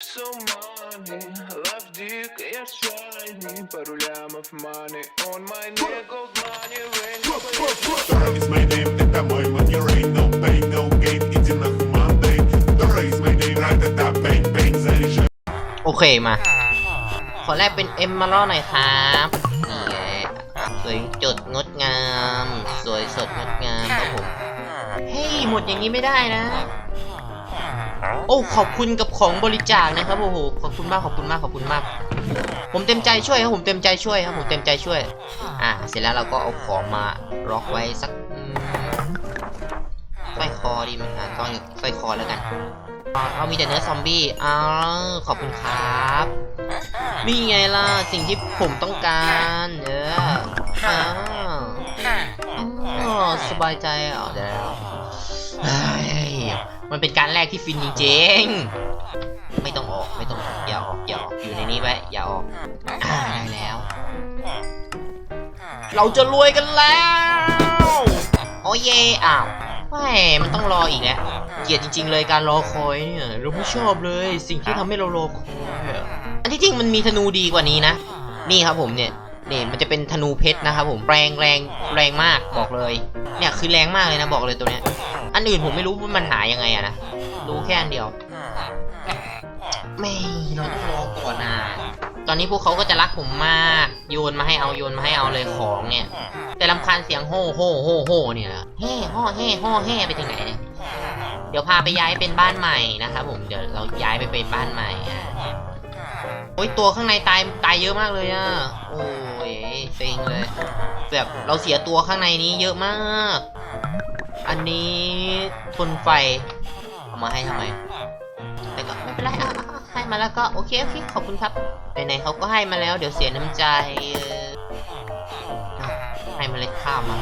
So money, love dick, я shiny Пару лямов money on my neck, gold money, rain Dora is my name, это мой money rain No pain, no gain, иди нахуй Monday Dora is my name, ра-та-та, bang, bang, заряжай โอเคมา ขอแรกเป็นเอ็มมาล่อหน่อยครับนี่ไงสวยจดงดงาม สวยสดงดงามครับผม เฮ้ย หมดอย่างนี้ไม่ได้นะ โอ้ขอบคุณกับของบริจาคนะครับโอ้โหขอบคุณมากขอบคุณมากขอบคุณมาก ผมเต็มใจช่วยครับผมเต็มใจช่วยครับผมเต็มใจช่วย อะเสร็จแล้วเราก็เอาของมาล็อกไว้สักอืมสร้อยคอดีไหมอะต้องสร้อยคอแล้วกันเอามีแต่เนื้อซอมบี้อ้าวขอบคุณครับนี่ไงล่ะสิ่งที่ผมต้องการเอออ้าวอ๋อสบายใจอะเดี๋ยวเฮ้ย มันเป็นการแรกที่ฟินจริงๆไม่ต้องออกไม่ต้องออกอย่าออกอย่าออกอยู่ในนี้ไว้อย่าออกอ่าได้แล้ว เราจะรวยกันแล้วโอ้เย่อ้าวไม่มันต้องรออีกแล้วเกลียดจริง ๆ เลยการรอคอยเนี่ยเราไม่ชอบเลย สิ่งที่ทำให้เรารอคอยอะอันที่จริงมันมีธนูดีกว่านี้นะ นี่ครับผมเนี่ยนี่มันจะเป็นธนูเพชรนะครับผมแรงแรงแรงมากบอกเลย เนี่ยคือแรงมากเลยนะบอกเลยตัวเนี้ย อันอื่นผมไม่รู้ว่ามันหายังไงอะนะ รู้แค่อันเดียว ไม่เราต้องรอก่อนนะตอนนี้พวกเขาก็จะรักผมมาก โยนมาให้เอาโยนมาให้เอาเลยของเนี่ย แต่ลำคาญเสียงโห่โห่โห่โห่เนี่ยเฮ่ห่อเฮ่ห่อเฮ่ไปถึงไหนเนี่ย เดี๋ยวพาไปย้ายเป็นบ้านใหม่นะครับผม เดี๋ยวเราย้ายไปเป็นบ้านใหม่อะโอ้ยตัวข้างในตายตายเยอะมากเลยอะ โอ้ยเซ็งเลย แบบเราเสียตัวข้างในนี้เยอะมาก อันนี้ทนไฟเอามาให้ทำไม แต่ก็ไม่เป็นไรอะให้มาแล้วก็โอเคโอเคขอบคุณครับไหนๆเขาก็ให้มาแล้ว เดี๋ยวเสียน้ำใจให้มาเล็ดข้าวมา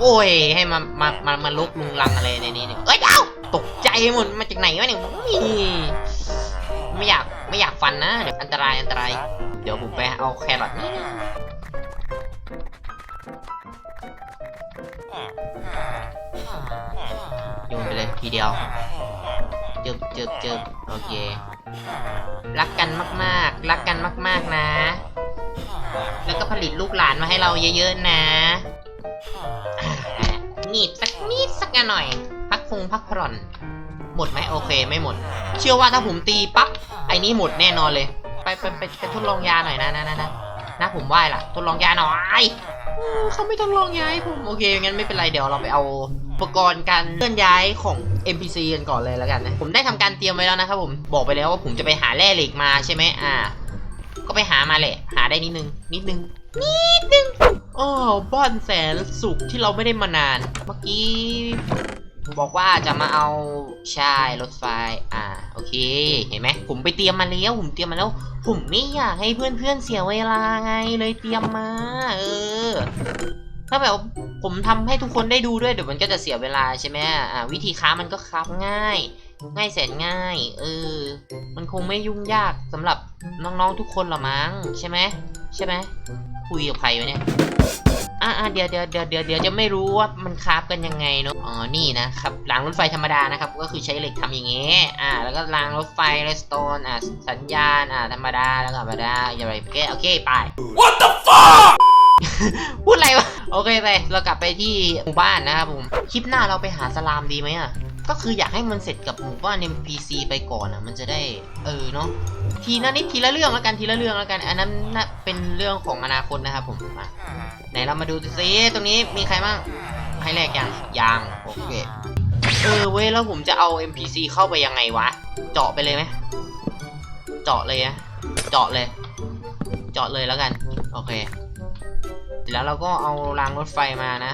โอ้ย ให้มา มา มามาลุกลุงลังอะไรในนี้เนี่ยเอ้ยเดี๋ยวตกใจหมดมาจากไหนวะเนี่ยอุ้ยไม่อยากไม่อยากฟันนะเดี๋ยวอันตรายอันตราย เดี๋ยวผมไปเอาแครอทนี่ ทีเดียว จึบจึบจึบโอเค รักกันมากๆ รักกันมาก ๆนะ แล้วก็ผลิตลูกหลานมาให้เราเยอะๆนะอ่านิดสักนิดสักหน่อย พักคงพักผ่อน หมดไหมโอเคไม่หมด เชื่อว่าถ้าผมตีปั๊บไอ้นี้หมดแน่นอนเลย ไปไปไปไปทดลองยาหน่อยนะนะนะนะนะผมไหว้ละทดลองยาหน่อยเขาไม่ทดลองยาให้ผม โอเคงั้นไม่เป็นไรเดี๋ยวเราไปเอา ปกรณ์การเคลื่อนย้ายของ NPC กันก่อนเลยแล้วกันนะ ผมได้ทำการเตรียมไว้แล้วนะครับผมบอกไปแล้วว่าผมจะไปหาแร่เหล็กมาใช่ไหมอ่า ก็ไปหามาแหละ หาได้นิดนึง นิดนึง นิดนึงอ๋อบ้านแสนสุขที่เราไม่ได้มานาน เมื่อกี้บอกว่าจะมาเอาใช่รถไฟ อ่า โอเค เห็นไหม ผมไปเตรียมมาแล้ว ผมเตรียมมาแล้ว ผมไม่อยากให้เพื่อนๆเสียเวลาไงเลยเตรียมมา เออ ถ้าแบบผมทำให้ทุกคนได้ดูด้วยเดี๋ยวมันก็จะเสียเวลาใช่ไหมอ่าวิธีค้ามันก็ค้าง่าย ง่ายแสนง่าย เออ มันคงไม่ยุ่งยากสำหรับน้องๆทุกคนหรอมั้งใช่ไหมใช่ไหมคุยกับใครวะเนี่ยอ่าเดี๋ยวเดี๋ยวเดี๋ยวเดี๋ยวเดี๋ยวจะไม่รู้ว่ามันคาฟกันยังไงเนาะอ๋อนี่นะครับรางรถไฟธรรมดานะครับ ก็คือใช้เหล็กทำอย่างเงี้ยอ่า แล้วก็รางรถไฟเรสโตนอ่าสัญญาณอ่าธรรมดาแล้วก็ธรรมดาอย่าไปโอเคโอเคไป What the fuck พูดอะไรวะ โอเคไป เรากลับไปที่หมู่บ้านนะครับผม คลิปหน้าเราไปหาสลามดีไหมอะ ก็คืออยากให้มันเสร็จกับหมู่บ้าน NPC ไปก่อนอะ มันจะได้ เออเนาะ ทีละนิดทีละเรื่องแล้วกัน ทีละเรื่องแล้วกัน อันนั้นน่ะเป็นเรื่องของอนาคตนะครับผมมาไหนเรามาดูซิตรงนี้มีใครบ้าง ให้แรกยังยังโอเค เออเว้ยแล้วผมจะเอา NPC เข้าไปยังไงวะ เจาะไปเลยไหม เจาะเลยนะเจาะเลย เจาะเลยแล้วกัน โอเค แล้วเราก็เอารางรถไฟมานะ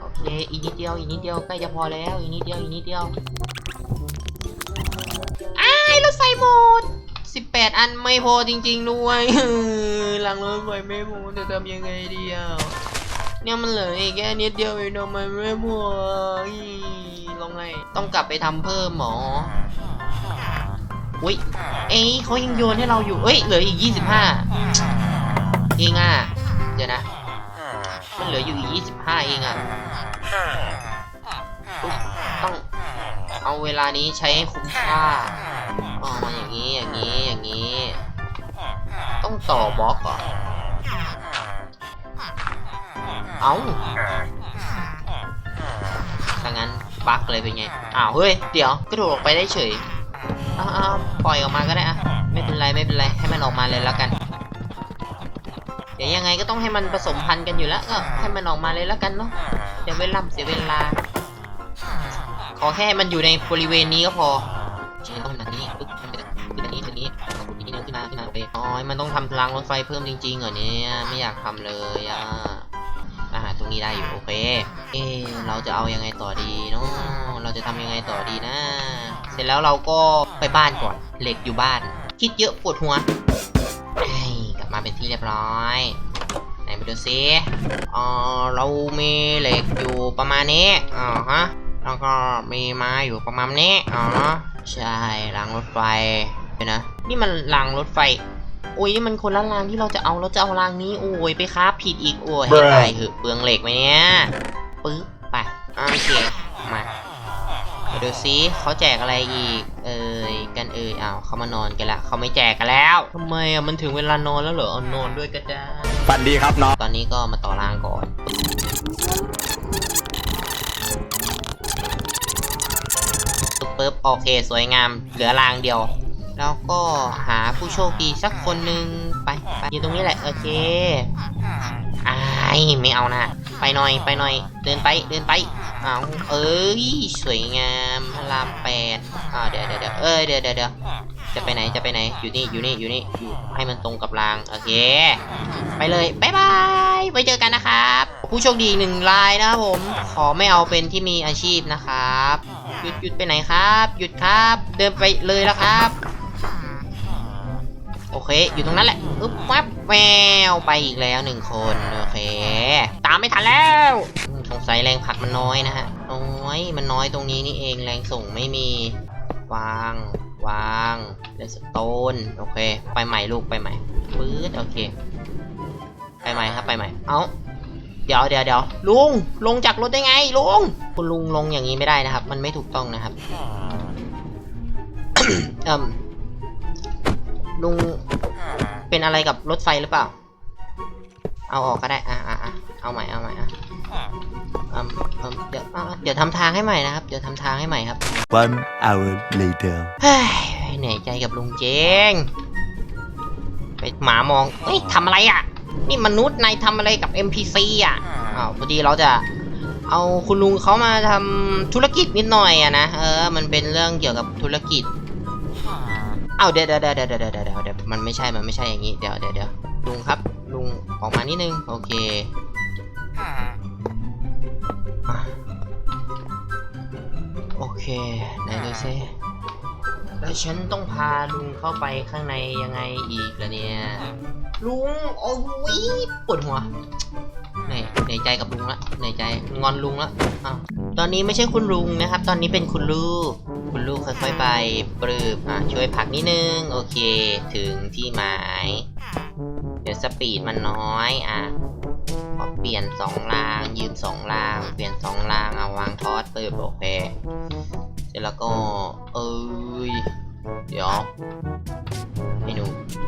โอเค อีกนิดเดียว อีกนิดเดียว ใกล้จะพอแล้ว อีกนิดเดียว อีกนิดเดียวอ้ายรถไฟหมด18อันไม่พอจริงๆด้วยหลังรถไฟไม่พอจะทำยังไงดีอะเนี่ยมันเหลืออีกแค่นิดเดียวเองทำไมไม่พออีลองไงต้องกลับไปทำเพิ่มหมอ อุ้ย เอ้ยเขายังโยนให้เราอยู่ เอ้ย เหลืออีก 25 เองอะ เดี๋ยวนะ มันเหลืออยู่อีก 25 เองอะ ต้องเอาเวลานี้ใช้ให้คุ้มค่าอ๋ออย่างนี้ อย่างนี้ อย่างนี้ ต้องต่อบล็อกเหรอเอาถ้างั้นบั๊กเลยเป็นไง อ้าว เฮ้ย เดี๋ยว กระโดดออกไปได้เฉย อ้าปล่อยออกมาก็ได้อะไม่เป็นไรไม่เป็นไรให้มันออกมาเลยแล้วกัน เดี๋ยวยังไงก็ต้องให้มันผสมพันธุ์กันอยู่แล้วก็ให้มันออกมาเลยแล้วกันเนาะเดี๋ยวเวลาเสียเวลา ขอแค่ให้มันอยู่ในบริเวณนี้ก็พอใช่ต้องแบบนี้ปึ๊บขึ้นไปนี้ขึ้นนี้ขึ้นนี้ขึ้นมาขึ้นมาไปอ๋อมันต้องทำรางรถไฟเพิ่มจริงๆเหรอเนี่ยไม่อยากทำเลยอะอาตรงนี้ได้อยู่โอเค เอเราจะเอายังไงต่อดีเนาะเราจะทำยังไงต่อดีนะ ร็จแล้วเราก็ไปบ้านก่อน เหล็กอยู่บ้าน คิดเยอะปวดหัวไอ้ยกลับมาเป็นที่เรียบร้อยไหนมาดูซิเออเรามีเหล็กอยู่ประมาณนี้อ๋อฮะแล้วก็มีไม้อยู่ประมาณนี้อ๋อใช่รางรถไฟเดี๋ยวนะนี่มันรางรถไฟโอ้ยนี่มันคนละรางที่เราจะเอาเราจะเอารางนี้โอ้ยไปค้าผิดอีกโอ้ยให้ตายเหอะเปลืองเหล็กไหมเนี่ยปึ๊บไปอะโอเคมามา ดูซิเขาแจกอะไรอีก เอ่ยกันเอ่ยอ้าวเขามานอนกันละเขาไม่แจกกันแล้วทำไมอะมันถึงเวลานอนแล้วเหรอเอานอนด้วยก็ได้ฝันดีครับน้องตอนนี้ก็มาต่อรางก่อนปึ๊บปึ๊บโอเค สวยงามเหลือรางเดียว แล้วก็หาผู้โชคดีสักคนหนึ่งไปไปอยู่ตรงนี้แหละ โอเคอ้ายไม่เอานะ ไปหน่อยไปหน่อย เดินไปเดินไป เอาเอ้ยสวยงามพระรามแปดอ่าเดี๋ยวเดี๋ยวเดี๋ยวเอ้ยเดี๋ยวเดี๋ยวเดี๋ยวจะไปไหนจะไปไหนอยู่นี่อยู่นี่อยู่นี่อยู่ให้มันตรงกับรางโอเคไปเลยบายบายไว้เจอกันนะครับ ผู้โชคดีหนึ่งรายนะครับผมขอไม่เอาเป็นที่มีอาชีพนะครับหยุดหยุดไปไหนครับ หยุดครับ เดินไปเลยแล้วครับโอเค อยู่ตรงนั้นแหละอึ๊บวับแววไปอีกแล้วหนึ่งคน โอเค ตามไม่ทันแล้ว สงสัยแรงผักมันน้อยนะฮะ น้อย มันน้อยตรงนี้นี่เอง แรงส่งไม่มี วาง วางเลสโตน โอเค ไปใหม่ลูก ไปใหม่ปื๊ด โอเค ไปใหม่ครับ ไปใหม่ เอาเดี๋ยวเดี๋ยวเดี๋ยวลุง ลงจากรถได้ไง ลุง คุณลุงลงอย่างนี้ไม่ได้นะครับ มันไม่ถูกต้องนะครับเอ่มลุง เป็นอะไรกับรถไฟหรือเปล่า เอาออกก็ได้ อะอะอะเอาใหม่ เอาใหม่ อะ เอ่มเอ่มเดี๋ยวอะเดี๋ยวทำทางให้ใหม่นะครับ เดี๋ยวทำทางให้ใหม่ครับ One hour later เฮ้ยเหนื่อยใจกับลุงเจงไปหมามองเฮ้ยทำอะไรอะ นี่มนุษย์นายทำอะไรกับ NPC อะอ้าวพอดีเราจะเอาคุณลุงเขามาทำธุรกิจนิดหน่อยอะนะ เออ มันเป็นเรื่องเกี่ยวกับธุรกิจอ้าวเดี๋ยวเดี๋ยวเดี๋ยวเดี๋ยวเดี๋ยวเดี๋ยวเดี๋ยวมันไม่ใช่ มันไม่ใช่อย่างนี้ เดี๋ยวเดี๋ยวเดี๋ยวลุงครับ ลุงออกมานิดนึง โอเคอะ โอเค ไหนดูซิแล้วฉันต้องพาลุงเข้าไปข้างในยังไงอีกล่ะเนี่ย ลุงโอ้ยปวดหัวเหนื่อยเหนื่อยใจกับลุงละเหนื่อยใจงอนลุงละอ้าวตอนนี้ไม่ใช่คุณลุงนะครับ ตอนนี้เป็นคุณลูก คุณลูกค่อยๆไปปรืบอะช่วยผลักนิดนึง โอเค ถึงที่หมาย เดี๋ยวสปีดมันน้อยอะ ขอเปลี่ยนสองราง ยืนสองราง เปลี่ยนสองรางเอาวางทอสปรืบโอเคเสร็จแล้วก็ เอ้ย เดี๋ยวไอ้หนู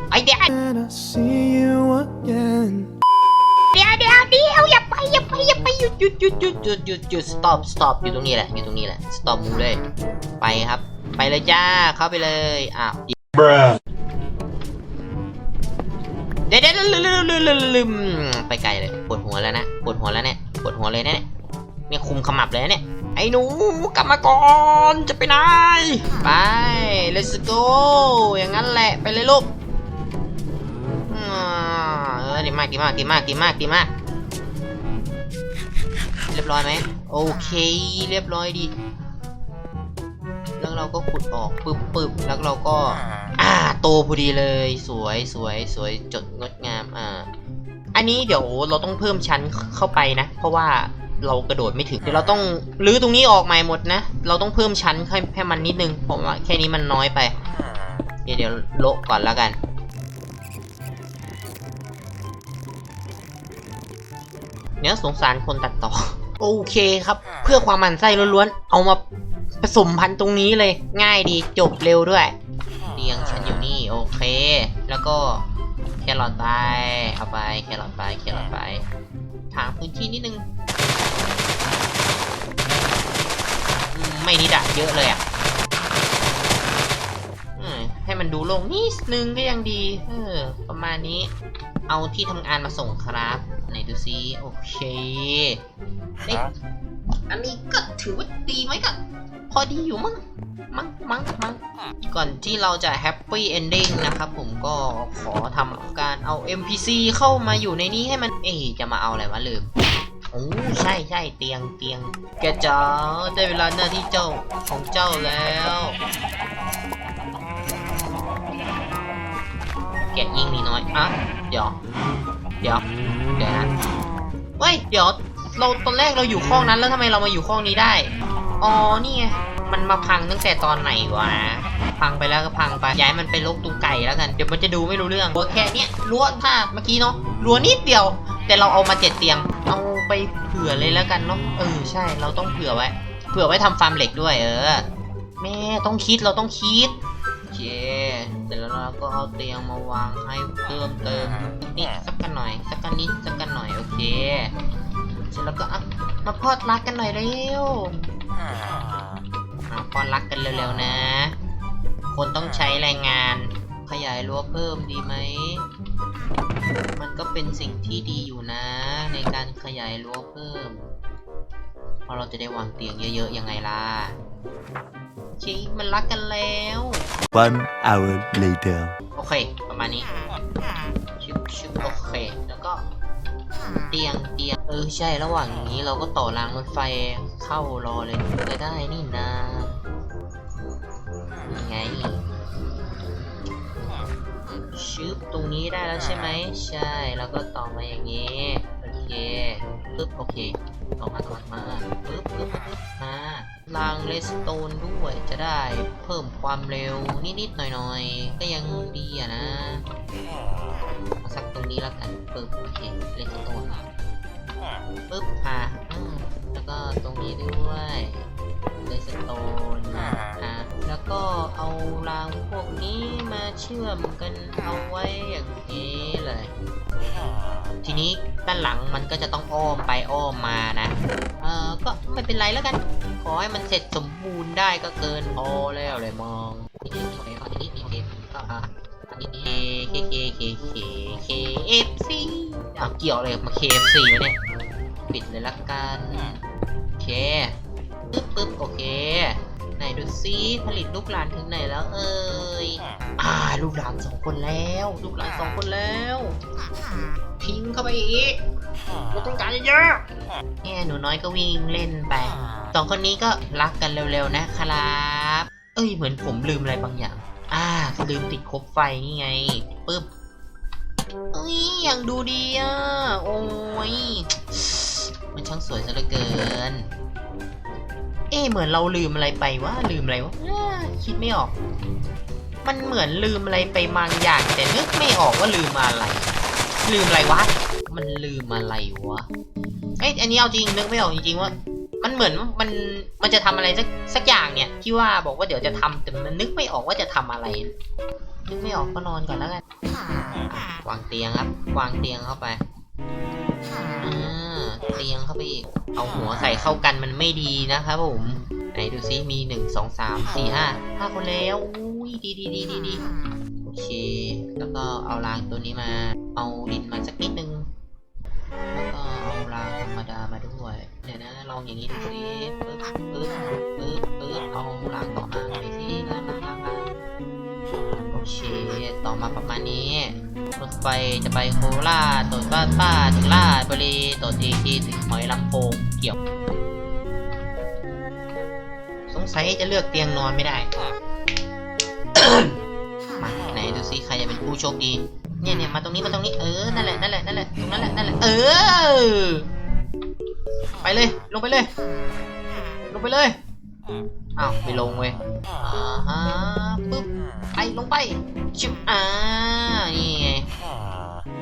ไอเดีย And I see you again. เดี๋ยวเดี๋ยวเดี๋ยวอย่าไปอย่าไปอย่าไปหยุดหยุดหยุดหยุดหยุดหยุดหยุด stop stop อยู่ตรงนี้แหละอยู่ตรงนี้แหละ stop มูเลย ไปครับ ไปเลยจ้าเข้าไปเลยอ้าวเลืมไปไกลเลยปวดหัวแล้วนะปวดหัวแล้วเนี่ยปวดหัวเลยนะเนี่ยเนี่ยคุมขมับเลยเนี่ยไอ้หนูกลับมาก่อนจะไปไหนไป let's go อย่างนั้นแหละไปเลยลูกเออดีมากดีมากดีมากดีมากดีมาก เรียบร้อยไหมโอเค เรียบร้อยดีแล้วเราก็ขุดออกปึ๊บปึ๊บแล้วเราก็ อ่าโตพอดีเลย สวยสวยสวยจดงด อันนี้เดี๋ยวเราต้องเพิ่มชั้นเข้าไปนะ เพราะว่าเรากระโดดไม่ถึง เดี๋ยวเราต้องรื้อตรงนี้ออกใหม่หมดนะ เราต้องเพิ่มชั้นให้ให้มันนิดนึงเพราะว่าแค่นี้มันน้อยไป เดี๋ยวเดี๋ยวโละก่อนแล้วกันเนี่ยสงสารคนตัดต่อ โอเคครับ เพื่อความมันไส้ล้วนๆ เอามาผสมพันธุ์ตรงนี้เลย ง่ายดีจบเร็วด้วยเตียงฉันอยู่นี่ โอเค แล้วก็ แครอทไป เอาไป แครอทไป แครอทไปทางพื้นที่นิดนึงอืมไม่นิดอะเยอะเลยอะอืมให้มันดูโล่งนิดนึงก็ยังดี เออ ประมาณนี้ เอาที่ทำงานมาส่งครับ ไหนดูซิ โอเคเอ๊ะอันนี้ก็ถือว่าดีไหมก็พอดีอยู่มั้ง มั้ง มั้ง มั้ง ก่อนที่เราจะแฮปปี้เอนดิ้งนะครับผมก็ขอทำการเอา NPC เข้ามาอยู่ในนี้ให้มัน เอ๊จะมาเอาอะไรวะลืมโอ้ใช่ใช่เตียงเตียง แกจ๋าได้เวลาหน้าที่เจ้าของเจ้าแล้ว แกยิงนีน้อยอะเดี๋ยว เดี๋ยว เดี๋ยวนะเฮ้ย เดี๋ยว เราตอนแรกเราอยู่ห้องนั้นแล้วทำไมเรามาอยู่ห้องนี้ได้ อ๋อ นี่ไง มันมาพังตั้งแต่ตอนไหนวะ พังไปแล้วก็พังไป ย้ายมันไปลกตุงไก่แล้วกัน เดี๋ยวมันจะดูไม่รู้เรื่องรั้วแค่เนี้ยรั้วถ้าเมื่อกี้เนาะรั้วนิดเดียว แต่เราเอามาเจ็ดเตียง เอาไปเผื่อเลยแล้วกันเนาะ เออใช่ เราต้องเผื่อไว้ เผื่อไว้ทำฟาร์มเหล็กด้วย เออ แม่ต้องคิด เราต้องคิดโอเคเสร็จแล้วเราก็เอาเตียงมาวางให้เพิ่มเติมนิดสักกันหน่อย สักกันนิดสักกันหน่อย โอเค เสร็จแล้วก็มาพอดรักกันหน่อยเร็ว อะพอดรักกันเร็วๆนะ คนต้องใช้แรงงาน ขยายรั้วเพิ่มดีไหม มันก็เป็นสิ่งที่ดีอยู่นะ ในการขยายรั้วเพิ่ม เพราะเราจะได้วางเตียงเยอะๆยังไงล่ะชิมันรักกันแล้ว One hour later. โอเค ประมาณนี้ชุบชุบโอเคแล้วก็ เตียงเตียงเออใช่ระหว่างนี้เราก็ต่อรางรถไฟเข้ารอเลยก็ได้นี่นะยังไงชึบตรงนี้ได้แล้วใช่ไหมใช่แล้วก็ต่อมาอย่างนี้โอเคปึ๊บโอเค ต่อมาต่อมาปึ๊บปึ๊บมารางเลสโตนด้วยจะได้เพิ่มความเร็วนิดๆหน่อยๆ ก็ยังดีอะนะมาสักตรงนี้แล้วกันปึ๊บโอเคเลสโตนปึ๊บมาแล้วก็ตรงนี้ด้วย เลสโตนอะแล้วก็เอารางพวกนี้มาเชื่อมกันเอาไว้อย่างนี้เลย ทีนี้ด้านหลังมันก็จะต้องอ้อมไปอ้อมมานะ เออก็ไม่เป็นไรแล้วกัน ขอให้มันเสร็จสมบูรณ์ได้ก็เกินพอแล้วเลยมองนี่โอเคอันนี้นี่เคอ่าอันนี้เคเคเคเคเคเอฟซีเอาเกี่ยวอะไรมาเคเอฟซีวะเนี่ย ปิดเลยละกันโอเค ปึ๊บปึ๊บโอเค ไหนดูซิผลิตลูกหลานถึงไหนแล้วเอ่ยอ่าลูกหลานสองคนแล้ว ลูกหลานสองคนแล้วทิ้งเข้าไปอีกเราต้องการเยอะๆแง่หนูน้อยก็วิ่งเล่นไปสองคนนี้ก็รักกันเร็วๆนะครับ เอ้ยเหมือนผมลืมอะไรบางอย่าง อ่าลืมติดคบไฟนี่ไงปึ๊บเอ้ยอย่างดูดีอะ โอ้ยมันช่างสวยซะเหลือเกิน เอ๊เหมือนเราลืมอะไรไปวะลืมอะไรวะคิดไม่ออก มันเหมือนลืมอะไรไปบางอย่าง แต่นึกไม่ออกว่าลืมอะไร ลืมอะไรวะ มันลืมอะไรวะเอ้ยอันนี้เอาจริงนึกไม่ออกจริงๆว่า มันเหมือนมันมันจะทำอะไรสักสักอย่างเนี่ยที่ว่าบอกว่าเดี๋ยวจะทำแต่มันนึกไม่ออกว่าจะทำอะไร นึกไม่ออกก็นอนก่อนแล้วกันวางเตียงครับ วางเตียงเข้าไป เตียงเข้าไปอีก เอาหัวใส่เข้ากันมันไม่ดีนะครับผม ไหนดูซิมีหนึ่งสองสามสี่ห้าห้าคนแล้วอุ้ยดีดีดีดีดีโอเค แล้วก็เอารางตัวนี้มา เอาดินมาสักนิดนึง แล้วก็เอารางธรรมดามาด้วยเดี๋ยวนะลองอย่างนี้ดูสิปึ๊บปึ๊บปึ๊บปึ๊บเอารางต่อมาไปสิรางรางรางรางโอเค ต่อมาประมาณนี้ รถไฟจะไปโคราชตดบ้านป้าถึงราชบุรีตดอีกทีถึงหอยลำโพงเกี่ยว สงสัยจะเลือกเตียงนอนไม่ได้ มาไหนดูซิใครจะเป็นผู้โชคดี เนี่ยเนี่ยมาตรงนี้มาตรงนี้เออ นั่นแหละนั่นแหละนั่นแหละตรงนั้นแหละนั่นแหละเออ ไปเลยลงไปเลย ลงไปเลย อ้าวไม่ลงเว้ยอ่าฮะปึ๊บ ลงไปชิบอ่านี่ไง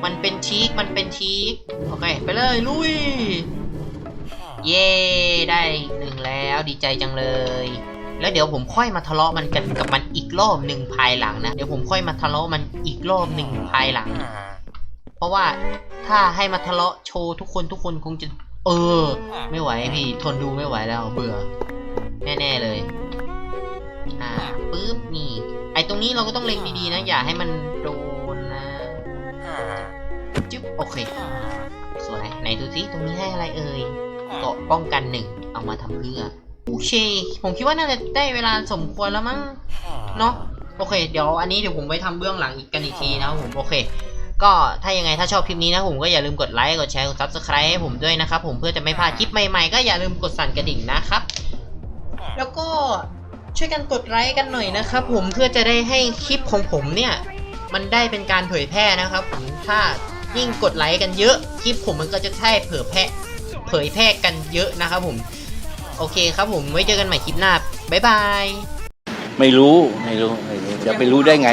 มันเป็นทีกมันเป็นทีกโอเคไปเลยลุยไปเย้ได้อีกหนึ่งแล้วดีใจจังเลย แล้วเดี๋ยวผมค่อยมาทะเลาะมันกันกับมันอีกรอบหนึ่งภายหลังนะ เดี๋ยวผมค่อยมาทะเลาะมันอีกรอบหนึ่งภายหลัง เพราะว่าถ้าให้มาทะเลาะโชว์ทุกคนทุกคนคงจะ เออ ไม่ไหวพี่ทนดูไม่ไหวแล้วเบื่อ แน่ๆเลย อ่าปึ๊บนี่ ไอตรงนี้เราก็ต้องเล็งดีๆนะ อย่าให้มันโดนนะจึ๊บโอเค สวยไหนดูซิตรงนี้ให้อะไรเอ่ยเกราะป้องกันหนึ่งเอามาทำเพื่อโอเค ผมคิดว่าน่าจะได้เวลาสมควรแล้วมั้งเนาะโอเค เดี๋ยวอันนี้เดี๋ยวผมไปทำเบื้องหลังอีกกันอีกทีนะครับผมโอเค ก็ถ้ายังไงถ้าชอบคลิปนี้นะผมก็อย่าลืมกดไลค์กดแชร์กด subscribe ให้ผมด้วยนะครับผมเพื่อจะไม่พลาดคลิปใหม่ๆ ก็อย่าลืมกดสั่นกระดิ่งนะครับ แล้วก็ ช่วยกันกดไลค์กันหน่อยนะครับผมเพื่อจะได้ให้คลิปของผมเนี่ยมันได้เป็นการเผยแพร่นะครับผมถ้ายิ่งกดไลค์กันเยอะคลิปผมมันก็จะใช่เผยแพร่เผยแพร่กันเยอะนะครับผมโอเคครับผมไว้เจอกันใหม่คลิปหน้าบ๊ายบายไม่รู้ไม่รู้ไม่รู้จะไปรู้ได้ไง